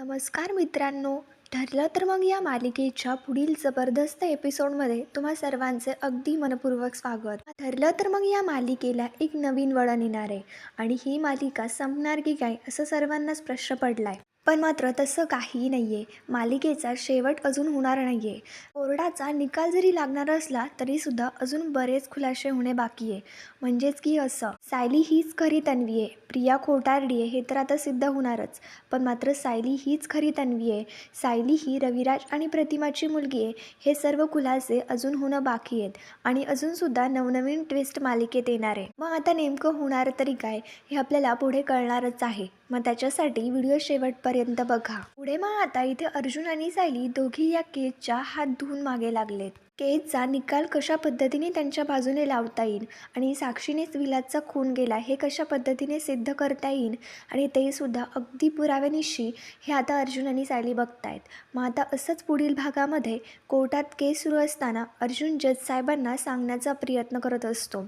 नमस्कार मित्रांनो. ठरलं तर मग या मालिकेच्या पुढील जबरदस्त एपिसोडमध्ये तुम्हा सर्वांचे अगदी मनपूर्वक स्वागत. ठरलं तर मग या मालिकेला एक नवीन वळण येणार आहे आणि ही मालिका संपणार की काय असं सर्वांनाच प्रश्न पडलाय. पण मात्र तसं काहीही नाही आहे मालिकेचा शेवट अजून होणार नाही आहे कोर्टाचा निकाल जरी लागणार असला तरीसुद्धा अजून बरेच खुलासे होणे बाकी आहे. म्हणजेच की असं. सायली हीच खरी तन्वी आहे. प्रिया खोटारडी आहे. हे तर आता सिद्ध होणारच. पण मात्र सायली हीच खरी तन्वी आहे. सायली ही रविराज आणि प्रतिमाची मुलगी आहे. हे सर्व खुलासे अजून होणं बाकी आहेत. आणि अजूनसुद्धा नवनवीन ट्विस्ट मालिकेत येणार आहे. मग आता नेमकं होणार तरी काय? हे आपल्याला पुढे कळणारच आहे. मग त्याच्यासाठी व्हिडिओ शेवटपर्यंत बघा. पुढे मग आता इथे अर्जुन आणि सायली दोघी या केसच्या हात धुवून मागे लागलेत. केसचा निकाल कशा पद्धतीने त्यांच्या बाजूने लावता येईल आणि साक्षीनेच विलासचा खून गेला हे कशा पद्धतीने सिद्ध करता येईल आणि ते सुद्धा अगदी पुराव्यानिशी हे आता अर्जुन आणि सायली बघतायत. मग आता असंच पुढील भागामध्ये कोर्टात केस सुरू असताना अर्जुन जज साहेबांना सांगण्याचा प्रयत्न करत असतो.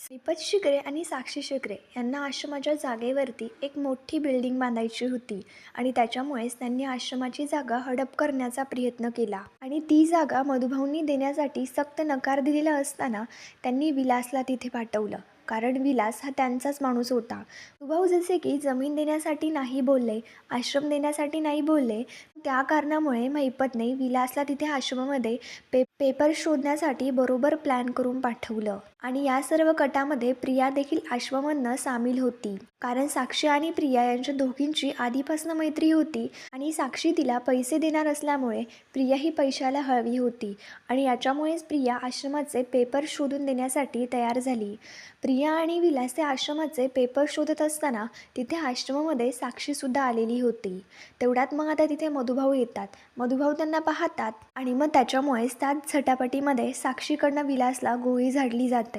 श्रीपद शिकरे आणि साक्षी शिकरे यांना आश्रमाच्या जागेवरती एक मोठी बिल्डिंग बांधायची होती आणि त्याच्यामुळेच त्यांनी आश्रमाची जागा हडप करण्याचा प्रयत्न केला. आणि ती जागा मधुभाऊंनी देण्यासाठी सक्त नकार दिलेला असताना त्यांनी विलासला तिथे पाठवलं. कारण विलास हा त्यांचाच माणूस होता. भाऊ जसे की जमीन देण्यासाठी नाही बोलले आश्रम देण्यासाठी नाही बोलले त्या कारणामुळे महिपतने विलासला तिथे आश्रमामध्ये पे पेपर शोधण्यासाठी बरोबर प्लॅन करून पाठवलं. आणि या सर्व कटामध्ये प्रिया देखील आश्रममधनं सामील होती. कारण साक्षी आणि प्रिया यांच्या दोघींची आधीपासून मैत्री होती आणि साक्षी तिला पैसे देणार असल्यामुळे प्रिया ही पैशाला हळवी होती आणि याच्यामुळेच प्रिया आश्रमाचे पेपर शोधून देण्यासाठी तयार झाली. प्रिया आणि विलास त्या आश्रमाचे पेपर शोधत असताना तिथे आश्रमामध्ये साक्षीसुद्धा आलेली होती. तेवढ्यात मग आता तिथे मधुभाऊ येतात. मधुभाऊ त्यांना पाहतात आणि मग त्याच्यामुळेच त्याच झटापटीमध्ये साक्षीकडनं विलासला गोळी झाडली जाते.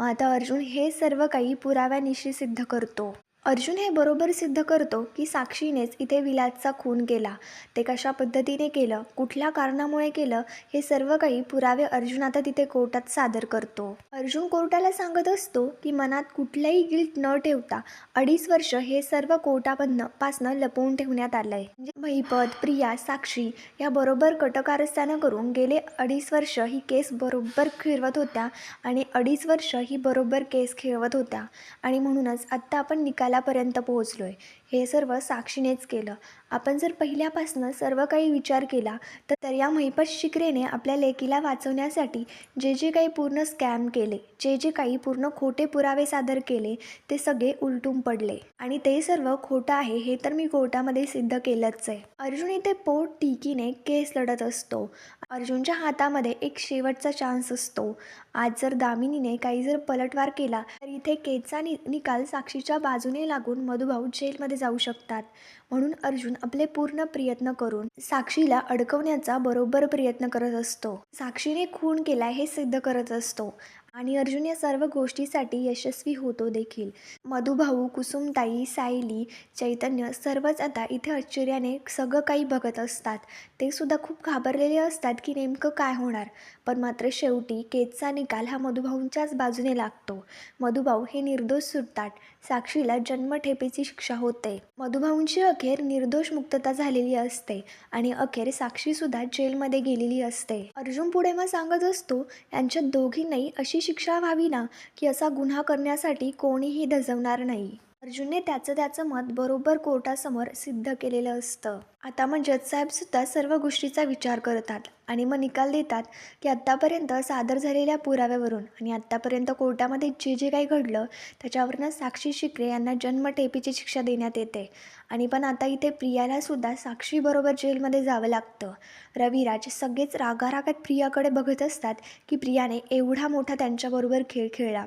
मग आता अर्जुन हे सर्व काही पुराव्यानिशी सिद्ध करतो. अर्जुन हे बरोबर सिद्ध करतो की साक्षीनेच इथे विलासचा खून केला. ते कशा पद्धतीने केलं कुठल्या कारणामुळे केलं हे सर्व काही पुरावे अर्जुन आता तिथे कोर्टात सादर करतो. अर्जुन कोर्टाला सांगत असतो की मनात कुठलाही गिल्ट न ठेवता अडीच वर्ष हे सर्व कोर्टामधनं पासनं लपवून ठेवण्यात आलं आहे म्हणजे महिपत प्रिया साक्षी या बरोबर कटकारस्थानं करून गेले अडीच वर्ष ही केस बरोबर खेळवत होत्या आणि अडीच वर्ष ही बरोबर केस खेळवत होत्या. आणि म्हणूनच आत्ता आपण निकाल निकालापर्यंत पोहोचलो आहे हे सर्व साक्षीनेच केलं. आपण जर पहिल्यापासनं सर्व काही विचार केला तर तर या महिपत शिकरेने आपल्या लेकीला वाचवण्यासाठी जे जे काही पूर्ण स्कॅम केले जे जे काही पूर्ण खोटे पुरावे सादर केले ते सगळे उलटून पडले. आणि ते सर्व खोटं आहे हे तर मी कोर्टामध्ये सिद्ध केलंच आहे. अर्जुन इथे पोट टिकीने केस लढत असतो. अर्जुनच्या हातामध्ये एक शेवटचा चान्स असतो. आज जर दामिनीने काही जर पलटवार केला तर इथे केचा नि निकाल साक्षीच्या बाजूने लागून मधुभाऊ जेलमध्ये जाऊ शकतात. म्हणून अर्जुन आपले पूर्ण प्रयत्न करून साक्षीला अडकवण्याचा बरोबर प्रयत्न करत असतो. साक्षीने खून केला हे सिद्ध करत असतो. आणि अर्जुन या सर्व गोष्टीसाठी यशस्वी होतो देखील. मधुभाऊ कुसुमताई सायली चैतन्य सर्वच आता इथे आश्चर्याने सगळं काही बघत असतात. ते सुद्धा खूप घाबरलेले असतात की नेमकं काय होणार? पण मात्र शेवटी केचचा निकाल हा मधुभाऊंच्याच बाजूने लागतो. मधुभाऊ हे निर्दोष सुटतात. साक्षीला जन्मठेपेची शिक्षा होते. मधुभाऊंची अखेर निर्दोष मुक्तता झालेली असते आणि अखेर साक्षीसुद्धा जेलमध्ये गेलेली असते. अर्जुन पुढे मग सांगत असतो यांच्या दोघींनाही अशी शिक्षा व्हावी ना की असा गुन्हा करण्यासाठी कोणीही धजवणार नाही. अर्जुनने त्याचं त्याचं मत बरोबर कोर्टासमोर सिद्ध केलेलं असतं. आता मग जजसाहेबसुद्धा सर्व गोष्टीचा विचार करतात. आणि मग निकाल देतात की आत्तापर्यंत सादर झालेल्या पुराव्यावरून आणि आत्तापर्यंत कोर्टामध्ये जे जे काही घडलं त्याच्यावरनं साक्षी शिकरे यांना जन्मठेपीची शिक्षा देण्यात येते. आणि पण आता इथे प्रियालासुद्धा साक्षीबरोबर जेलमध्ये जावं लागतं. रविराज सगळेच रागारागात प्रियाकडे बघत असतात की प्रियाने एवढा मोठा त्यांच्याबरोबर खेळ खेळला.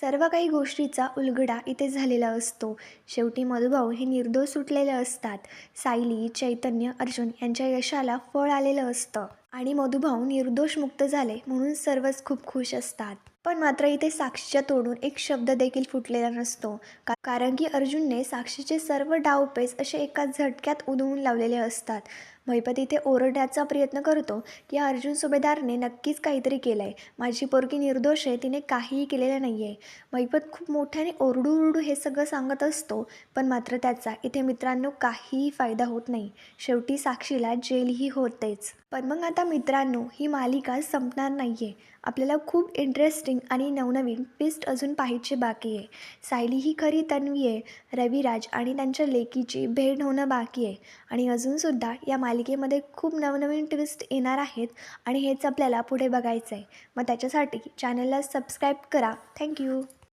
सर्व काही गोष्टीचा उलगडा इथे झालेला असतो. शेवटी मधुभाऊ हे निर्दोष सुटलेले असतात. सायली चैतन्य अर्जुन यांच्या यशाला फळ आलेलं असतं. आणि मधुभाऊ निर्दोष मुक्त झाले म्हणून सर्वच खूप खुश असतात. पण मात्र इथे साक्षीच्या तोडून एक शब्द देखील फुटलेला नसतो. का कारण की अर्जुनने साक्षीचे सर्व डावपेच असे एका झटक्यात उधळून लावलेले असतात. महिपत इथे ओरडण्याचा प्रयत्न करतो की अर्जुन सुभेदारने नक्कीच काहीतरी केलं आहे माझी पोरगी निर्दोष आहे तिने काहीही केलेलं नाही आहे महिपत खूप मोठ्याने ओरडू ओरडू हे सगळं सांगत असतो पण मात्र त्याचा इथे मित्रांनो काहीही फायदा होत नाही. शेवटी साक्षीला जेलही होतेच. पण मग आता मित्रांनो ही मालिका संपणार नाही आहे आपल्याला खूप इंटरेस्टिंग आणि नवनवीन ट्विस्ट अजून पाहायचे बाकी आहे. सायली ही खरी तन्वी आहे रविराज आणि त्यांच्या लेकीची भेट होणं बाकी आहे. आणि अजूनसुद्धा या मालिकेमध्ये खूप नवनवीन ट्विस्ट येणार आहेत आणि हेच आपल्याला पुढे बघायचं आहे मग त्याच्यासाठी चॅनलला सबस्क्राईब करा. थँक्यू